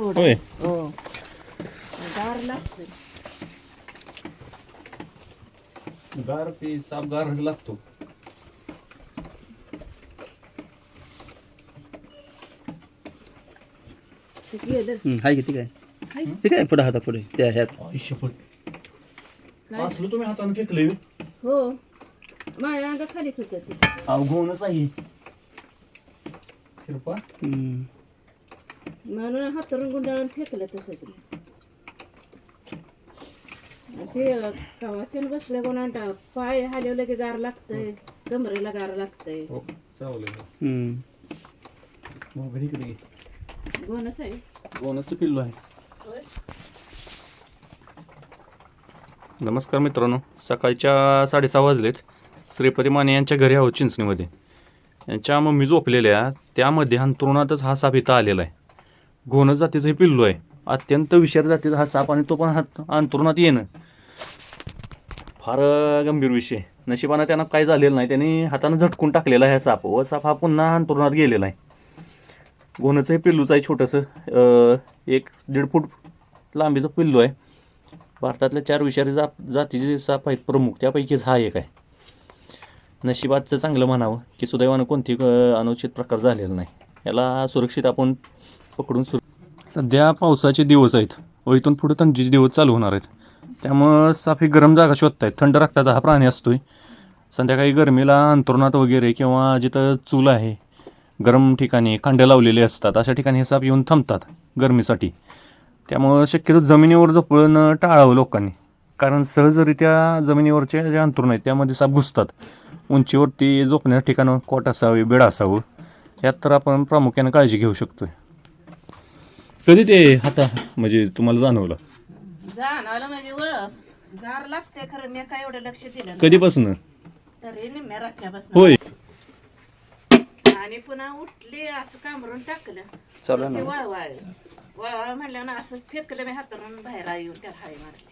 एवढं होय. हो. गार लागतं गार ते साप गारच लागतो. ते गेलं. हं, हाय किती काय हाय. ते काय पुढे हाता पुढे. त्या ह्यात. आयुष्यपट काय? असलं तुम्ही हाताने फेकलंय हो. माझ्या अंगा खालीच होतं ते. अवघवणच आहे. शिरपा. म्हणून हातरून गुंडाळून फेकलं तसंच ते कवाच्यान बसल्या कोणा पाय हलवलं की गार लागतंय कमरेला गार लागतंय. चावलंय हं. आहे. गोनाचं पिल्लू आहे. नमस्कार मित्रांनो सकाळच्या साडेसहा वाजलेत. श्रीपती माने यांच्या घरी आहोत चिंचणीमध्ये. यांच्या मम्मी झोपलेल्या त्यामध्ये अंतरुणातच हा साप इथं आलेला आहे. घोण जातीचं हे पिल्लू आहे. अत्यंत विषारी जातीचा हा साप आणि तो पण हात अंतरुणात येणं. फार गंभीर विषय. नशिबानं त्यांना काय झालेलं नाही. त्यांनी हातानं झटकून टाकलेला आहे साप. व साप हा पुन्हा अंतरुणात गेलेला आहे. गोण्याचं हे पिल्लूचं आहे छोटंसं. एक दीड फूट लांबीचं पिल्लू आहे. भारतातल्या चार विषारी जा जातीचे साप आहेत प्रमुख. त्यापैकीच हा एक आहे. नशिबाचं चांगलं म्हणावं की सुदैवानं कोणती अनुचित प्रकार झालेला नाही. याला सुरक्षित आपण पकडून सुरू सध्या पावसाचे दिवस आहेत. व इथून पुढे थंडीचे दिवस चालू होणार आहेत. त्यामुळं साप ही गरम जागा शोधत आहेत थंड रक्ताचा हा प्राणी असतोय. संध्याकाळी गरमीला अंतरुणात वगैरे किंवा जिथं चूल आहे गरम ठिकाणी खांडे लावलेले असतात अशा ठिकाणी हे साप येऊन थांबतात गरमीसाठी. त्यामुळं शक्यतो जमिनीवर झोपळणं टाळावं लोकांनी. कारण सहजरित्या जमिनीवरचे जे अंतरुण आहेत त्यामध्ये साप घुसतात. उंचीवरती झोपण्याचं ठिकाण कोट असावे बेड असावं यात तर आपण प्रामुख्याने काळजी घेऊ शकतोय. कधी ते हाता म्हणजे तुम्हाला जाणवलं? जाणवलं म्हणजे ओळख गार लागते खरं मी काय एवढं लक्ष दिलं नाही. कधीपासून? तरी निम्म्या रातच्या होय. आणि पुन्हा उठली असं कामरून टाकलं. चालू आहे ते ना? वळवाळ वळवाळ म्हणल्यावर ना असंच फेकलं मी हातारून बाहेर येऊन त्याला हाय मारली.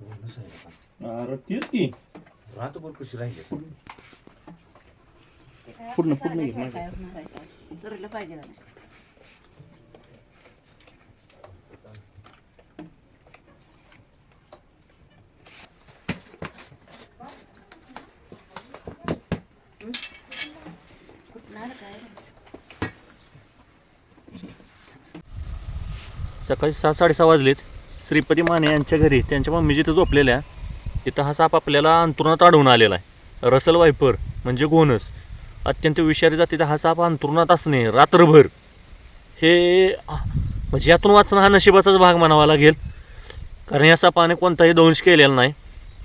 अरे तेच की. रातभर कशी राहिली? पूर्ण पूर्ण घे? धरलं पाहिजे? हं? सकाळी सहा साडेसहा वाजलेत श्रीपती माने यांच्या घरी त्यांच्या मम्मी जिथं झोपलेल्या तिथं हा साप आपल्याला अंतरुणात आढळून आलेला आहे रसल वायपर म्हणजे गोनस अत्यंत विषारी जातीचा हा साप अंतरुणात असणे रात्रभर. हे म्हणजे यातून वाचणं हा नशिबाचाच भाग म्हणावा लागेल. कारण या सापाने कोणताही दंश केलेला नाही.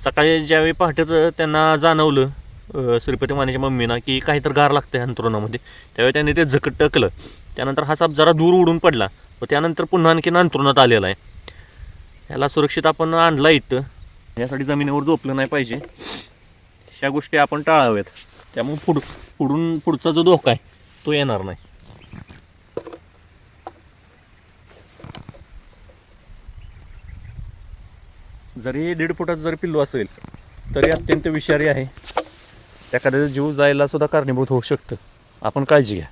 सकाळी ज्यावेळी पहाटेचं त्यांना जाणवलं श्रीपती मानेच्या मम्मीना की काहीतरी गार लागतं अंतरुणामध्ये त्यावेळी त्यांनी ते झकट टकलं. त्यानंतर हा साप जरा दूर उडून पडला. व त्यानंतर पुन्हा आणखीन अंतरुणात आलेला आहे. याला सुरक्षित आपण आणला इथं. यासाठी जमिनीवर झोपलं नाही पाहिजे. ह्या गोष्टी आपण टाळाव्यात. त्यामुळे पुढ पुढून पुढचा जो धोका आहे तो येणार नाही. जरी दीड फुटाचं जरी पिल्लू असेल तरी अत्यंत विषारी आहे. एखाद्याचा जीव जायला सुद्धा कारणीभूत होऊ शकतं. आपण काळजी घ्या.